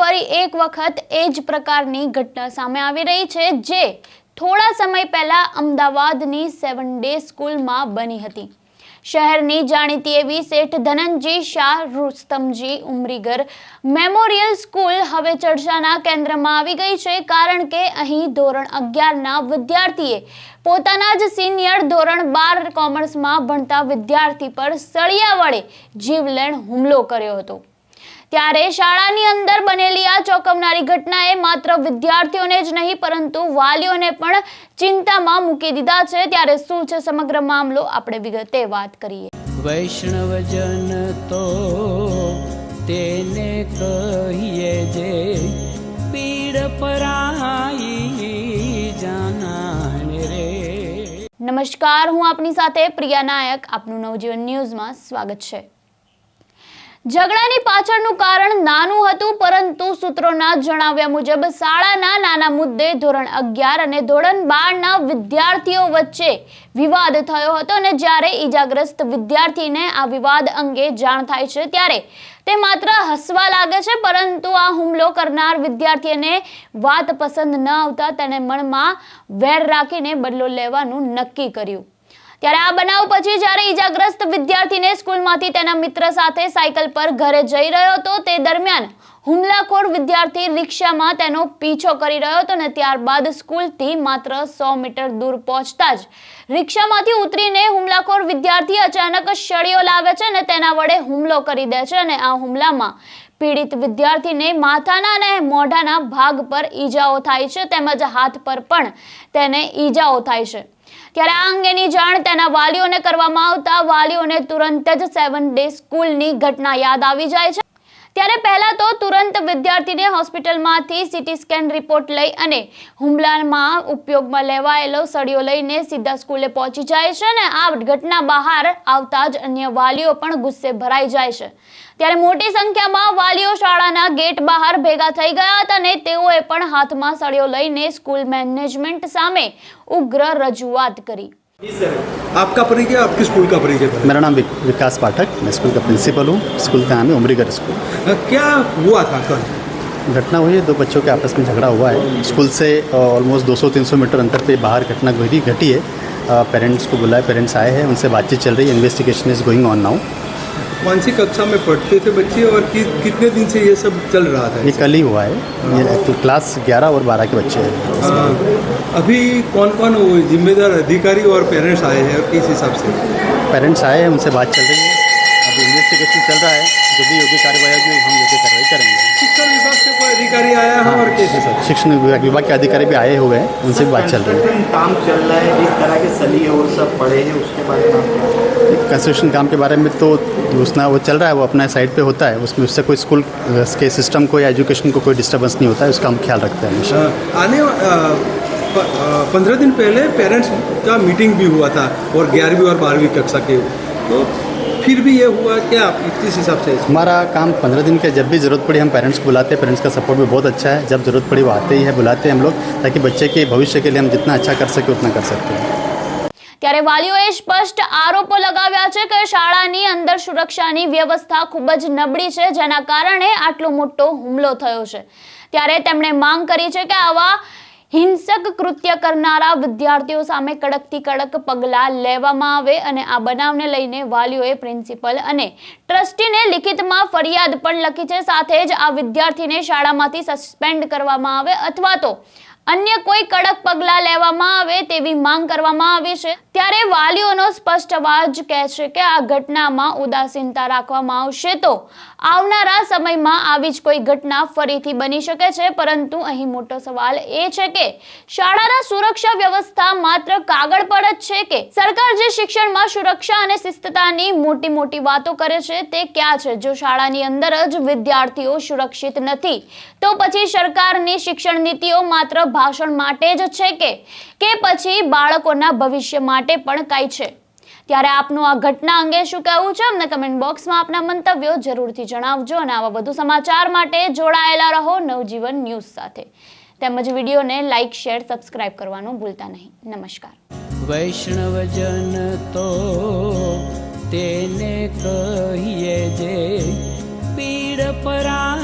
ફરી એક વખત એ જ પ્રકારની ઘટના સામે આવી રહી છે, જે થોડા સમય પહેલા અમદાવાદની સેવન ડે સ્કૂલમાં બની હતી. શહેરની જાણીતી એવી શેઠ ધનંજી શાહ, રુસ્તમજી ઉમરીગર મેમોરિયલ સ્કૂલ હવે ચર્ચાના કેન્દ્રમાં આવી ગઈ છે, કારણ કે અહીં ધોરણ અગિયારના વિદ્યાર્થીએ પોતાના જ સિનિયર ધોરણ બાર કોમર્સમાં ભણતા વિદ્યાર્થી પર સળિયા વડે જીવલેણ હુમલો કર્યો હતો. ત્યારે શાળાની અંદર બનેલી આ ચોંકાવનારી ઘટનાએ માત્ર વિદ્યાર્થીઓને જ નહીં પરંતુ વાલીઓને પણ ચિંતામાં મૂકી દીધા છે. ત્યારે શું છે સમગ્ર મામલો? આપણે વિગતે વાત કરીએ. વૈષ્ણવજન તો તેને કહીએ જે પીડ પરાઈ નમસ્કાર હું આપની સાથે પ્રિયા નાયક. આપનું નવજીવન ન્યૂઝમાં સ્વાગત છે. ઝઘડાની પાછળનું કારણ નાનું હતું, પરંતુ સૂત્રોના જણાવ્યા મુજબ શાળાના નાના મુદ્દે ધોરણ અગિયાર અને ધોરણ બારના વિદ્યાર્થીઓ વચ્ચે વિવાદ થયો હતો અને જ્યારે ઈજાગ્રસ્ત વિદ્યાર્થીને આ વિવાદ અંગે જાણ થાય છે ત્યારે તે માત્ર હસવા લાગે છે, પરંતુ આ હુમલો કરનાર વિદ્યાર્થીને વાત પસંદ ન આવતા તેને મનમાં વેર રાખીને બદલો લેવાનું નક્કી કર્યું. ત્યારે આ બનાવ પછી જ્યારે ઈજાગ્રસ્ત વિદ્યાર્થીને સ્કૂલમાંથી તેના મિત્ર સાથે સાયકલ પર ઘરે જઈ રહ્યો હતો, તે દરમિયાન હુમલાખોર વિદ્યાર્થી રિક્ષામાં તેનો પીછો કરી રહ્યો હતો અને ત્યારબાદ સ્કૂલથી માત્ર સો મીટર દૂર પહોંચતા જ રિક્ષામાંથી ઉતરીને હુમલાખોર વિદ્યાર્થી અચાનક સળીઓ લાવે છે અને તેના વડે હુમલો કરી દે છે અને આ હુમલામાં પીડિત વિદ્યાર્થીને માથાના અને મોઢાના ભાગ પર ઈજાઓ થાય છે, તેમજ હાથ પર પણ તેને ઈજાઓ થાય છે. ત્યારે આ અંગેની જાણ તેના વાલીઓને કરવામાં આવતા વાલીઓને તુરંત જ સેવન ડે સ્કૂલની ઘટના યાદ આવી જાય છે. ત્યારે પહેલા તો તુરંત વિદ્યાર્થીને હોસ્પિટલમાંથી સીટી સ્કેન રિપોર્ટ લઈ અને હુમલામાં ઉપયોગમાં લેવાયેલો સળિયો લઈને સીધા સ્કૂલે પહોંચી જાય છે અને આ ઘટના બહાર આવતા જ અન્ય વાલીઓ પણ ગુસ્સે ભરાઈ જાય છે. ત્યારે મોટી સંખ્યામાં વાલીઓ શાળાના ગેટ બહાર ભેગા થઈ ગયા હતા અને તેઓએ પણ હાથમાં સળિયો લઈને સ્કૂલ મેનેજમેન્ટ સામે ઉગ્ર રજૂઆત કરી. आपका परिचय आपके स्कूल का परिचय मेरा नाम विकास पाठक। मैं स्कूल का प्रिंसिपल हूँ। स्कूल का नाम है उमरीगढ़ स्कूल। क्या हुआ था? कल? घटना हुई है। दो बच्चों के आपस में झगड़ा हुआ है। स्कूल से ऑलमोस्ट 200-300 मीटर अंतर पे बाहर घटना घटी घटी है। पेरेंट्स को बुलाया पेरेंट्स आए हैं। उनसे बातचीत चल रही है। Investigation is going on now कौन सी कक्षा में पढ़ते थे बच्चे और कि, कितने दिन से ये सब चल रहा था? ये कल ही हुआ है। ये तो क्लास 11 और 12 के बच्चे हैं। अभी कौन कौन वो जिम्मेदार अधिकारी और पेरेंट्स आए हैं और किस हिसाब से? पेरेंट्स आए हैं उनसे बात चल रही है। अभी इन्वेस्टिगेशन चल रहा है जो भी योग्य कार्रवाई होगी हम योग्य कार्रवाई करेंगे। शिक्षा विभाग से कोई अधिकारी आया है और किस शिक्षण विभाग विभाग के अधिकारी भी आए हुए हैं उनसे भी बात चल रही है। काम चल रहा है जिस तरह के सली और सब पड़े हैं उसके बारे में कंस्ट्रक्शन काम के बारे में तो उसना वो चल रहा है वो अपना साइड पे होता है उसमें उससे कोई स्कूल के सिस्टम को या एजुकेशन को कोई डिस्टर्बेंस नहीं होता है उसका हम ख्याल रखते हैं हमेशा। आने पंद्रह दिन पहले पेरेंट्स का मीटिंग भी हुआ था और ग्यारहवीं और बारहवीं कक्षा के। तो फिर भी ये हुआ क्या किस हिसाब से हमारा काम पंद्रह दिन के जब भी ज़रूरत पड़ी हम पेरेंट्स को बुलाते हैं पेरेंट्स का सपोर्ट भी बहुत अच्छा है जब ज़रूरत पड़ी वो आते ही है बुलाते हैं हम लोग ताकि बच्चे के भविष्य के लिए हम जितना अच्छा कर सके उतना कर सकते हैं ત્યારે વાલીઓએ સ્પષ્ટ આરોપો લગાવ્યા છે કે શાળાની અંદર સુરક્ષાની વ્યવસ્થા ખૂબ જ નબળી છે જેના કારણે આટલો મોટો હુમલો થયો છે ત્યારે તેમણે માંગ કરી છે કે આવા હિંસક કૃત્ય કરનારા વિદ્યાર્થીઓ સામે કડકથી કડક પગલાં લેવામાં આવે અને આ બનાવને લઈને વાલીઓએ પ્રિન્સિપલ અને ટ્રસ્ટીને લિખિતમાં ફરિયાદ પણ લખી છે. સાથે જ આ વિદ્યાર્થીને શાળામાંથી સસ્પેન્ડ કરવામાં આવે અથવા તો અન્ય કોઈ કડક પગલાં લેવામાં આવે તેવી માંગ કરવામાં આવી છે? ત્યારે વાલીઓનો સ્પષ્ટ અવાજ કહે છે કે આ ઘટનામાં ઉદાસીનતા રાખવામાં આવશે તો આવનારા સમયમાં આવી જ કોઈ ઘટના ફરીથી બની શકે છે? પરંતુ અહીં મોટો સવાલ એ છે કે શાળાના સુરક્ષા વ્યવસ્થા માત્ર કાગળ પર જ છે કે સરકાર જે શિક્ષણમાં સુરક્ષા અને શિસ્તતાની મોટી મોટી વાતો કરે છે તે ક્યાં છે? જો શાળાની અંદર જ વિદ્યાર્થીઓ સુરક્ષિત નથી, તો પછી સરકારની શિક્ષણ નીતિઓ માત્ર ભાષણ માટે જ છે કે કે પછી બાળકોના ભવિષ્ય માટે પણ કાંઈ છે? ત્યારે આપનું આ ઘટના અંગે શું કહેવું છે? અમને કમેન્ટ બોક્સમાં આપના મંતવ્યો જરૂરથી જણાવજો અને આવા વધુ સમાચાર માટે જોડાયેલા રહો નવજીવન ન્યૂઝ સાથે. તેમજ વિડીયોને લાઇક શેર સબસ્ક્રાઇબ કરવાનું ભૂલતા નહીં. નમસ્કાર. વૈષ્ણવજન તો તેને કહીએ જે, પીડ પરાઈ